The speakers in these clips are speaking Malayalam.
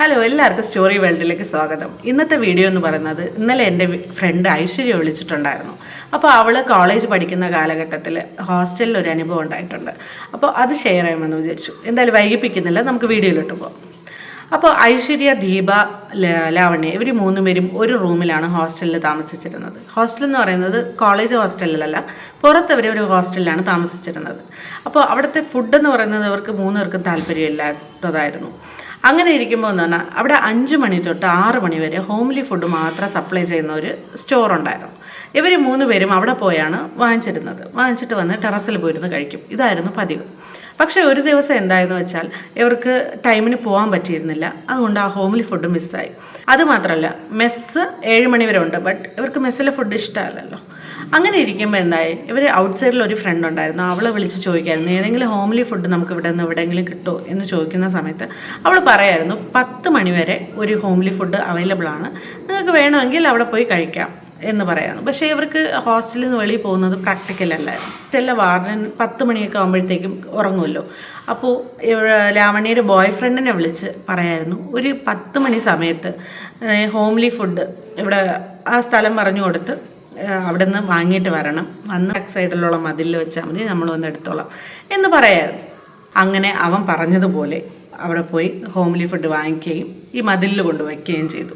ഹലോ എല്ലാവർക്കും സ്റ്റോറി വേൾഡിലേക്ക് സ്വാഗതം. ഇന്നത്തെ വീഡിയോ എന്ന് പറയുന്നത് ഇന്നലെ എന്റെ ഫ്രണ്ട് ഐശ്വര്യ വിളിച്ചിട്ടുണ്ടായിരുന്നു. അപ്പോൾ അവൾ കോളേജ് പഠിക്കുന്ന കാലഘട്ടത്തിൽ ഹോസ്റ്റലിൽ ഒരു അനുഭവം ഉണ്ടായിട്ടുണ്ട്. അപ്പോൾ അത് ഷെയർ ചെയ്യാമെന്ന് വിചാരിച്ചു. എന്തായാലും വൈകിപ്പിക്കുന്നില്ല നമുക്ക് വീഡിയോയിലോട്ട് പോകാം അപ്പോൾ ഐശ്വര്യ ദീപ ലാവണ്യ. ഇവർ മൂന്ന് പേരും ഒരു റൂമിലാണ് ഹോസ്റ്റലിൽ താമസിച്ചിരുന്നത്. ഹോസ്റ്റൽ എന്ന് പറയുന്നത് കോളേജ് ഹോസ്റ്റലിലല്ല പുറത്തവർ ഒരു ഹോസ്റ്റലിലാണ് താമസിച്ചിരുന്നത്. അപ്പോൾ അവിടുത്തെ ഫുഡ് എന്ന് പറയുന്നത് അവർക്ക് മൂന്ന് പേർക്കും താല്പര്യമില്ലാത്തതായിരുന്നു. അങ്ങനെ ഇരിക്കുമ്പോൾ എന്ന് പറഞ്ഞാൽ അവിടെ അഞ്ച് മണി തൊട്ട് ആറ് മണി വരെ ഹോംലി ഫുഡ് മാത്രം സപ്ലൈ ചെയ്യുന്ന ഒരു സ്റ്റോർ ഉണ്ടായിരുന്നു. ഇവർ മൂന്ന് പേരും അവിടെ പോയാണ് വാങ്ങിച്ചിരുന്നത്. വാങ്ങിച്ചിട്ട് വന്ന് ടെറസിൽ പോയിരുന്ന് കഴിക്കും. ഇതായിരുന്നു പതിവ്. പക്ഷേ ഒരു ദിവസം എന്തായെന്ന് വെച്ചാൽ ഇവർക്ക് ടൈമിന് പോകാൻ പറ്റിയിരുന്നില്ല. അതുകൊണ്ട് ആ ഹോംലി ഫുഡ് മിസ്സായി അതുമാത്രമല്ല മെസ്സ് ഏഴ് മണി വരെ ഉണ്ട് ബട്ട് ഇവർക്ക് മെസ്സിലെ ഫുഡ് ഇഷ്ടമല്ലല്ലോ. അങ്ങനെ ഇരിക്കുമ്പോൾ എന്തായി? ഇവർ ഔട്ട്സൈഡിൽ ഒരു ഫ്രണ്ട് ഉണ്ടായിരുന്നു. അവളെ വിളിച്ച് ചോദിക്കായിരുന്നു ഏതെങ്കിലും ഹോംലി ഫുഡ് നമുക്ക് ഇവിടെ നിന്ന് എവിടെയെങ്കിലും കിട്ടുമോ എന്ന് ചോദിക്കുന്ന സമയത്ത് അവൾ പറയായിരുന്നു പത്ത് മണി വരെ ഒരു ഹോംലി ഫുഡ് അവൈലബിൾ ആണ്. നിങ്ങൾക്ക് വേണമെങ്കിൽ അവിടെ പോയി കഴിക്കാം. എന്ന് പറയാം പക്ഷേ ഇവർക്ക് ഹോസ്റ്റലിൽ നിന്ന് വെളിയിൽ പോകുന്നത് പ്രാക്ടിക്കൽ അല്ലായിരുന്നു ചില വാർഡൻ പത്ത് മണിയൊക്കെ ആകുമ്പോഴത്തേക്കും ഉറങ്ങുമല്ലോ. അപ്പോൾ ലാവണ്യയുടെ ബോയ് ഫ്രണ്ടിനെ വിളിച്ച് പറയായിരുന്നു. ഒരു പത്ത് മണി സമയത്ത് ഹോംലി ഫുഡ് ഇവിടെ ആ സ്ഥലം പറഞ്ഞു കൊടുത്ത് അവിടെ നിന്ന് വാങ്ങിയിട്ട് വരണം. വന്ന് ബാക്ക് സൈഡിലുള്ള മതിലിൽ വെച്ചാൽ മതി നമ്മൾ വന്ന് എടുത്തോളാം എന്ന് പറയായിരുന്നു. അങ്ങനെ അവൻ പറഞ്ഞതുപോലെ അവിടെ പോയി ഹോംലി ഫുഡ് വാങ്ങിക്കുകയും ഈ മതിലിൽ കൊണ്ട് വയ്ക്കുകയും ചെയ്തു.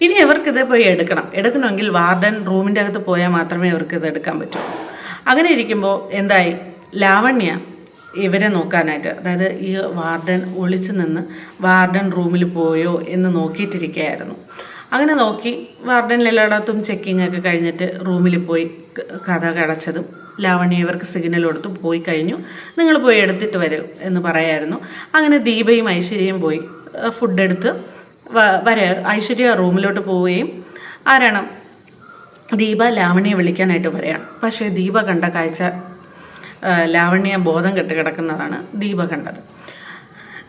ഇനി ഇവർക്കിത് പോയി എടുക്കണം. എടുക്കണമെങ്കിൽ വാർഡൻ റൂമിന്റെ അകത്ത് പോയാൽ മാത്രമേ അവർക്ക് ഇത് എടുക്കാൻ പറ്റൂ. അങ്ങനെ ഇരിക്കുമ്പോൾ എന്തായി? ലാവണ്യ ഇവരെ നോക്കാനായിട്ട് അതായത് ഈ വാർഡൻ ഒളിച്ചു നിന്ന് വാർഡൻ റൂമിൽ പോയോ എന്ന് നോക്കിയിട്ടിരിക്കുകയായിരുന്നു. അങ്ങനെ നോക്കി വാർഡൻ എല്ലായിടത്തും ചെക്കിംഗ് ഒക്കെ കഴിഞ്ഞിട്ട് റൂമിൽ പോയി കഥ കടച്ചതും ലാവണ്യ ഇവർക്ക് സിഗ്നൽ കൊടുത്തു പോയി കഴിഞ്ഞു. നിങ്ങൾ പോയി എടുത്തിട്ട് വരൂ എന്ന് പറയായിരുന്നു. അങ്ങനെ ദീപയും ഐശ്വര്യയും പോയി ഫുഡ് എടുത്ത് വരെ ഐശ്വര്യ റൂമിലോട്ട് പോവുകയും ആരാണ്? ദീപ ലാവണ്യെ വിളിക്കാനായിട്ട് പറയാണ് പക്ഷേ ദീപ കണ്ട കാഴ്ച ലാവണ്യ ബോധം കെട്ട് കിടക്കുന്നതാണ് ദീപ കണ്ടത്.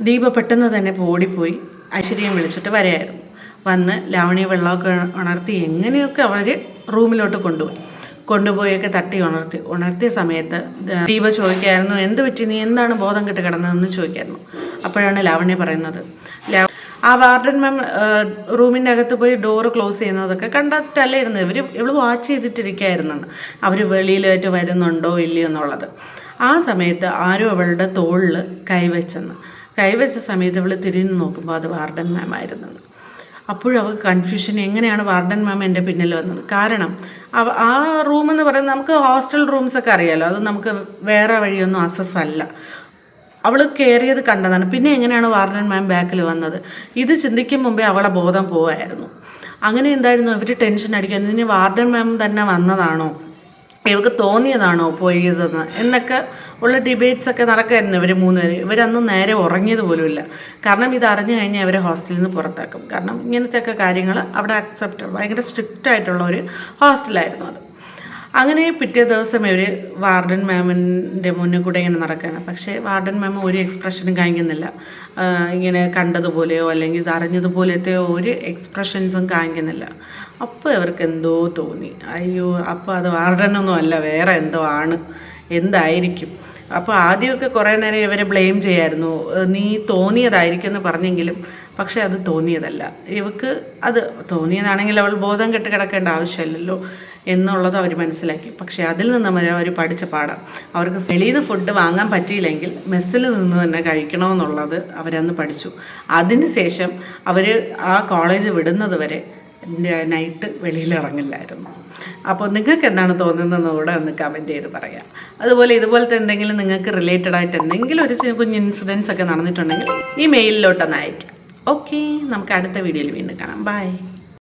ദീപ പെട്ടെന്ന് തന്നെ ഓടിപ്പോയി. ഐശ്വര്യം വിളിച്ചിട്ട് വരെയായിരുന്നു വന്ന് ലാവണ്യ വെള്ളമൊക്കെ ഉണർത്തി എങ്ങനെയൊക്കെ അവർ റൂമിലോട്ട് കൊണ്ടുപോയി. കൊണ്ടുപോയൊക്കെ തട്ടി ഉണർത്തി. ഉണർത്തിയ സമയത്ത് ദീപ ചോദിക്കായിരുന്നു എന്ത് പറ്റി? നീ എന്താണ് ബോധം കെട്ട് കിടന്നതെന്ന് ചോദിക്കായിരുന്നു. അപ്പോഴാണ് ലാവണ്യ പറയുന്നത് ലാ ആ വാർഡൻ മാം റൂമിന്റെ അകത്ത് പോയി ഡോറ് ക്ലോസ് ചെയ്യുന്നതൊക്കെ കണ്ടിട്ടല്ലേ ഇരുന്നത് ഇവർ ഇവൾ വാച്ച് ചെയ്തിട്ടിരിക്കുകയായിരുന്നെന്ന് അവർ വെളിയിലായിട്ട് വരുന്നുണ്ടോ ഇല്ലയോ എന്നുള്ളത്. ആ സമയത്ത് ആരും അവളുടെ തോളിൽ കൈവച്ചെന്ന്. കൈവച്ച സമയത്ത് അവൾ തിരിഞ്ഞ് നോക്കുമ്പോൾ അത് വാർഡൻ മാം ആയിരുന്നു. അപ്പോഴും അവൾക്ക് കൺഫ്യൂഷൻ എങ്ങനെയാണ് വാർഡൻ മാം എന്റെ പിന്നിൽ വന്നത്? കാരണം ആ റൂം എന്ന് പറയുന്നത് നമുക്ക് ഹോസ്റ്റൽ റൂംസൊക്കെ അറിയാലോ. അത് നമുക്ക് വേറെ വഴിയൊന്നും അസസ് അല്ല. അവൾ കയറിയത് കണ്ടതാണ്. പിന്നെ എങ്ങനെയാണ് വാർഡൻ മാം ബാക്കിൽ വന്നത്? ഇത് ചിന്തിക്കും മുമ്പേ അവളെ ബോധം പോവായിരുന്നു. അങ്ങനെ എന്തായിരുന്നു? ഇവർ ടെൻഷൻ അടിക്കാൻ ഇനി വാർഡൻ മാം തന്നെ വന്നതാണോ? ഇവർക്ക് തോന്നിയതാണോ പോയതെന്ന് എന്നൊക്കെ ഉള്ള ഡിബേറ്റ്സ് ഒക്കെ നടക്കായിരുന്നു ഇവർ മൂന്നുപേര്. ഇവരന്ന് നേരെ ഉറങ്ങിയത് പോലുമില്ല. കാരണം ഇത് അറിഞ്ഞു കഴിഞ്ഞാൽ അവരെ ഹോസ്റ്റലിൽ നിന്ന് പുറത്താക്കും. കാരണം ഇങ്ങനത്തെയൊക്കെ കാര്യങ്ങൾ അവിടെ അക്സെപ്റ്റ് ഭയങ്കര സ്ട്രിക്റ്റ് ആയിട്ടുള്ള ഒരു ഹോസ്റ്റലായിരുന്നു അത്. അങ്ങനെ പിറ്റേ ദിവസം ഇവർ വാർഡൻ മാമിന്റെ മുന്നിൽ കൂടെ ഇങ്ങനെ നടക്കുകയാണ്. പക്ഷേ വാർഡൻ മാം ഒരു എക്സ്പ്രഷനും കാണിക്കുന്നില്ല. ഇങ്ങനെ കണ്ടതുപോലെയോ അല്ലെങ്കിൽ ഇത് അറിഞ്ഞതുപോലത്തെ ഒരു എക്സ്പ്രഷൻസും കാണിക്കുന്നില്ല. അപ്പോൾ ഇവർക്ക് എന്തോ തോന്നി. അയ്യോ അപ്പോൾ അത് വാർഡനൊന്നും അല്ല വേറെ എന്തോ ആണ്. എന്തായിരിക്കും? അപ്പോൾ ആദ്യമൊക്കെ കുറേ നേരം ഇവരെ ബ്ലെയിം ചെയ്യായിരുന്നു. നീ തോന്നിയതായിരിക്കും എന്ന് പറഞ്ഞെങ്കിലും പക്ഷേ അത് തോന്നിയതല്ല. ഇവക്ക് അത് തോന്നിയതാണെങ്കിൽ അവൾ ബോധം കെട്ട് കിടക്കേണ്ട ആവശ്യമില്ലല്ലോ എന്നുള്ളത് അവർ മനസ്സിലാക്കി. പക്ഷേ അതിൽ നിന്ന് അവർ അവർ പഠിച്ച പാഠം. അവർക്ക് വെളിയിൽ ഫുഡ് വാങ്ങാൻ പറ്റിയില്ലെങ്കിൽ മെസ്സിൽ നിന്ന് തന്നെ കഴിക്കണമെന്നുള്ളത് അവരന്ന് പഠിച്ചു. അതിന് ശേഷം അവർ ആ കോളേജ് വിടുന്നത് വരെ നൈറ്റ് വെളിയിൽ ഇറങ്ങില്ലായിരുന്നു അപ്പോൾ നിങ്ങൾക്ക് എന്താണ് തോന്നുന്നതെന്ന് കൂടെ ഒന്ന് കമന്റ് ചെയ്ത് പറയാം. അതുപോലെ ഇതുപോലത്തെ എന്തെങ്കിലും നിങ്ങൾക്ക് റിലേറ്റഡ് ആയിട്ട് എന്തെങ്കിലും ഒരു കുഞ്ഞ് ഇൻസിഡൻസ് ഒക്കെ നടന്നിട്ടുണ്ടെങ്കിൽ ഈ മെയിലിലോട്ടൊന്ന് അയക്കാം ഓക്കെ നമുക്ക് അടുത്ത വീഡിയോയിൽ വീണ്ടും കാണാം. ബൈ